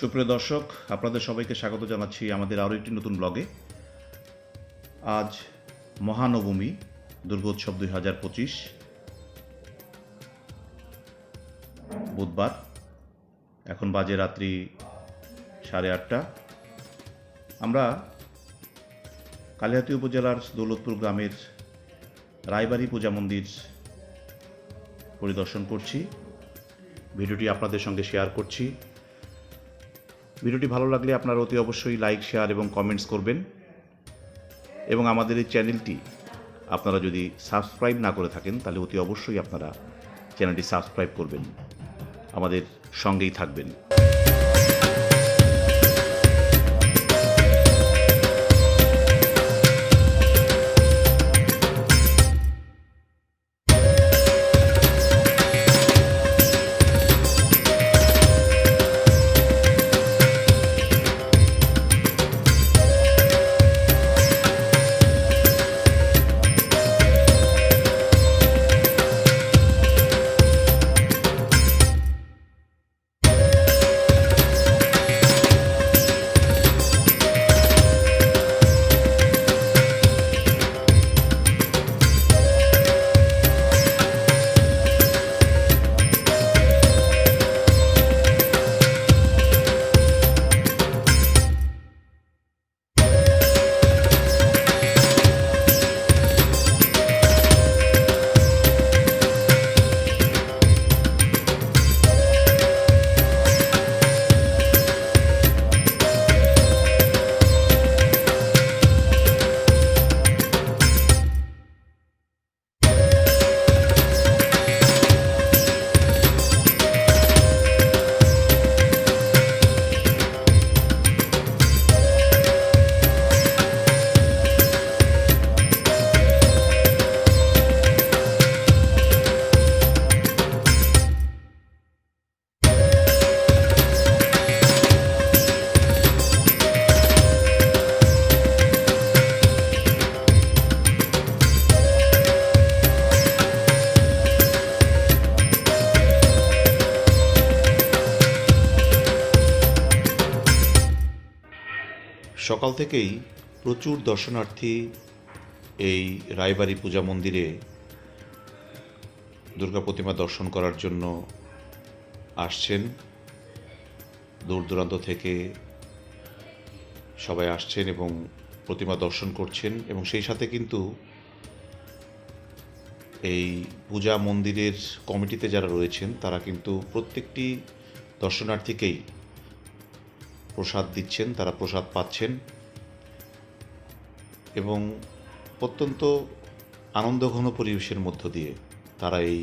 সুপ্রিয় দর্শক, আপনাদের সবাইকে স্বাগত জানাচ্ছি আমাদের আরও একটি নতুন ব্লগে। আজ মহানবমী, দুর্গোৎসব দুই হাজার পঁচিশ। বুধবার, এখন বাজে রাত্রি সাড়ে আটটা। আমরা কালিহাতি উপজেলার দৌলতপুর গ্রামের রায়বাড়ি পূজা মন্দির পরিদর্শন করছি। ভিডিওটি আপনাদের সঙ্গে শেয়ার করছি। ভিডিওটি ভালো লাগলে আপনারা অতি অবশ্যই লাইক শেয়ার এবং কমেন্টস করবেন। এবং আমাদের এই চ্যানেলটি আপনারা যদি সাবস্ক্রাইব না করে থাকেন, তাহলে অতি অবশ্যই আপনারা চ্যানেলটি সাবস্ক্রাইব করবেন। আমাদের সঙ্গেই থাকবেন। সকাল থেকেই প্রচুর দর্শনার্থী এই রায়বাড়ি পূজা মন্দিরে দুর্গা প্রতিমা দর্শন করার জন্য আসছেন। দূর দূরান্ত থেকে সবাই আসছেন এবং প্রতিমা দর্শন করছেন এবং সেই সাথে কিন্তু এই পূজা মন্দিরের কমিটিতে যারা রয়েছেন, তারা কিন্তু প্রত্যেকটি দর্শনার্থীকেই প্রসাদ দিচ্ছেন, তারা প্রসাদ পাচ্ছেন। এবং অত্যন্ত আনন্দঘন পরিবেশের মধ্য দিয়ে তারা এই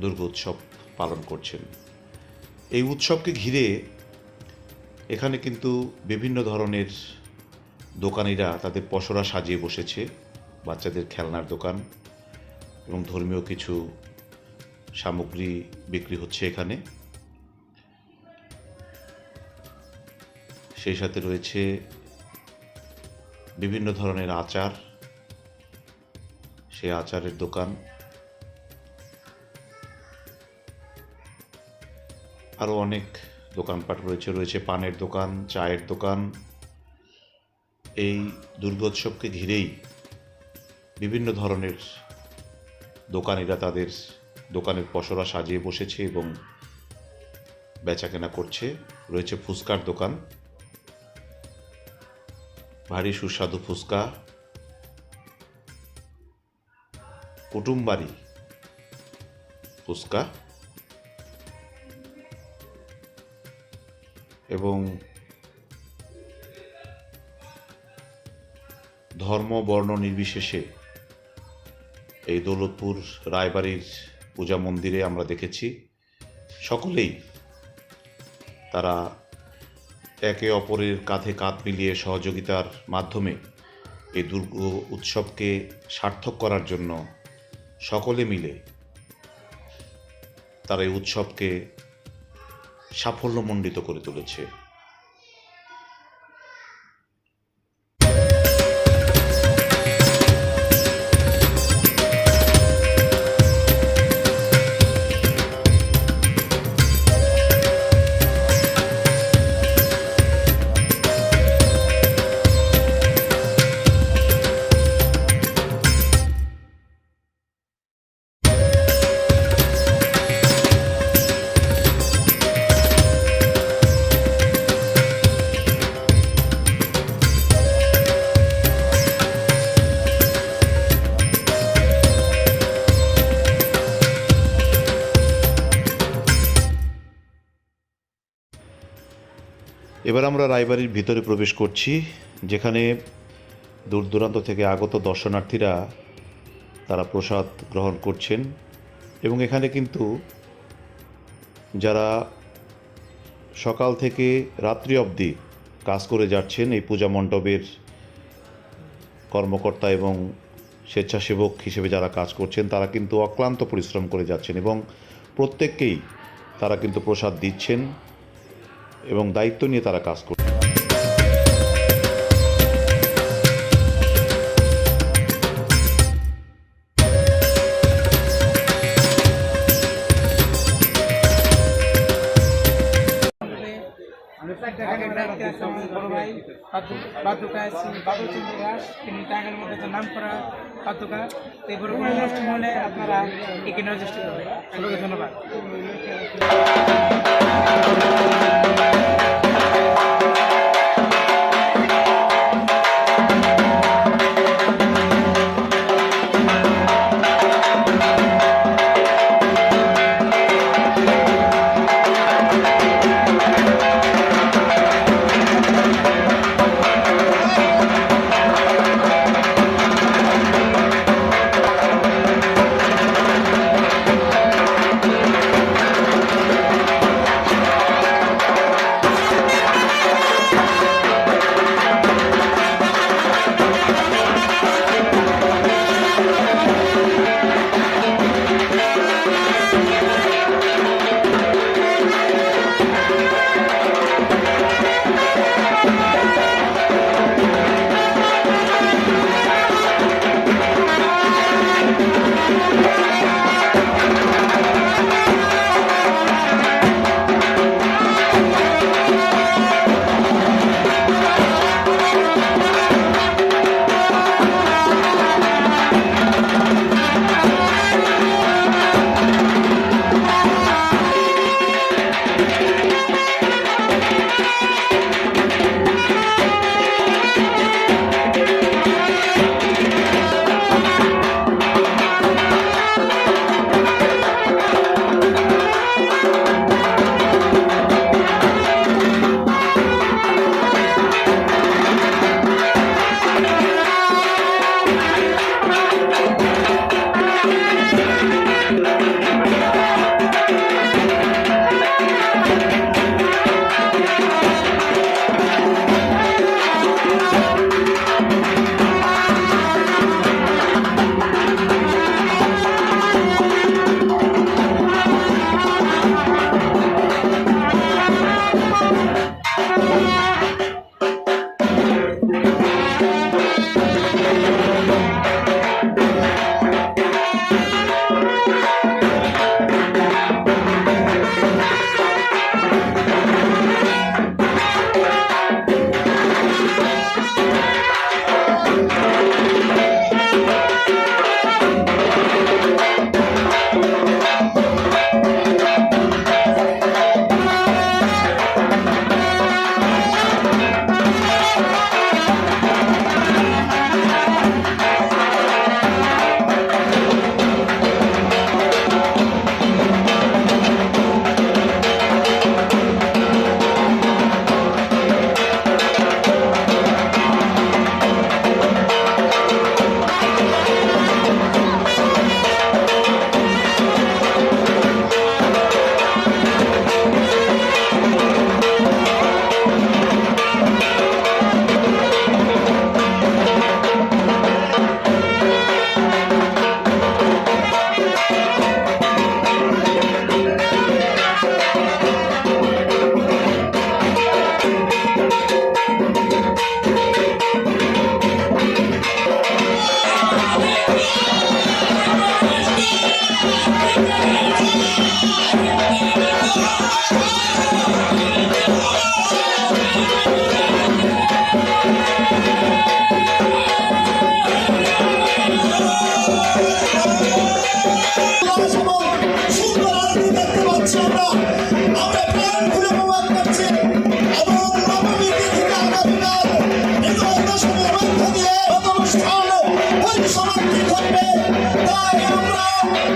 দুর্গোৎসব পালন করছেন। এই উৎসবকে ঘিরে এখানে কিন্তু বিভিন্ন ধরনের দোকানিরা তাদের পসরা সাজিয়ে বসেছে, বাচ্চাদের খেলনার দোকান এবং ধর্মীয় কিছু সামগ্রী বিক্রি হচ্ছে এখানে। সেই সাথে রয়েছে বিভিন্ন ধরনের আচার। সেই আচারের দোকান। আরও অনেক দোকানপাট রয়েছে রয়েছে পানের দোকান, চায়ের দোকান। এই দুর্গোৎসবকে ঘিরেই বিভিন্ন ধরনের দোকানিরা তাদের দোকানের পসরা সাজিয়ে বসেছে এবং বেচাকেনা করছে। রয়েছে ফুচকার দোকান। ভারী সুস্বাদু ফুচকা কুটুমবাড়ি ফুচকা এবং ধর্ম, বর্ণ নির্বিশেষে এই দৌলতপুর রায়বাড়ির পূজা মন্দিরে আমরা দেখেছি। সকলেই তারা একে অপরের কাঁধে কাঁধ মিলিয়ে সহযোগিতার মাধ্যমে এই দুর্গ উৎসবকে সার্থক করার জন্য সকলে মিলে তারা এই উৎসবকে সাফল্যমণ্ডিত করে তুলেছে। এবার আমরা রায়বাড়ির ভিতরে প্রবেশ করছি, যেখানে দূর দূরান্ত থেকে আগত দর্শনার্থীরা তারা প্রসাদ গ্রহণ করছেন এবং এখানে কিন্তু যারা সকাল থেকে রাত্রি অবধি কাজ করে যাচ্ছেন, এই পূজা মণ্ডপের কর্মকর্তা এবং স্বেচ্ছাসেবক হিসেবে যারা কাজ করছেন, তারা কিন্তু অক্লান্ত পরিশ্রম করে যাচ্ছেন এবং প্রত্যেককেই তারা কিন্তু প্রসাদ দিচ্ছেন। এবং দায়িত্ব নিয়ে তারা কাজ করছেন টাঙ্গাইলের দায়িত্বে আছি আমার বড় ভাই বাদু- বাদুকা আছি টাঙ্গাইলের মধ্যে নাম করা বাদুকা এই কোনো অনুষ্ঠান আপনারা ধন্যবাদ।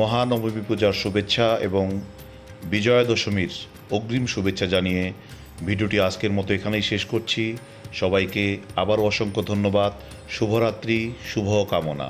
মহানবমী পূজার শুভেচ্ছা এবং বিজয়া দশমীর অগ্রিম শুভেচ্ছা জানিয়ে ভিডিওটি আজকের মতো এখানেই শেষ করছি। সবাইকে আবারও অসংখ্য ধন্যবাদ। শুভরাত্রি, শুভ কামনা।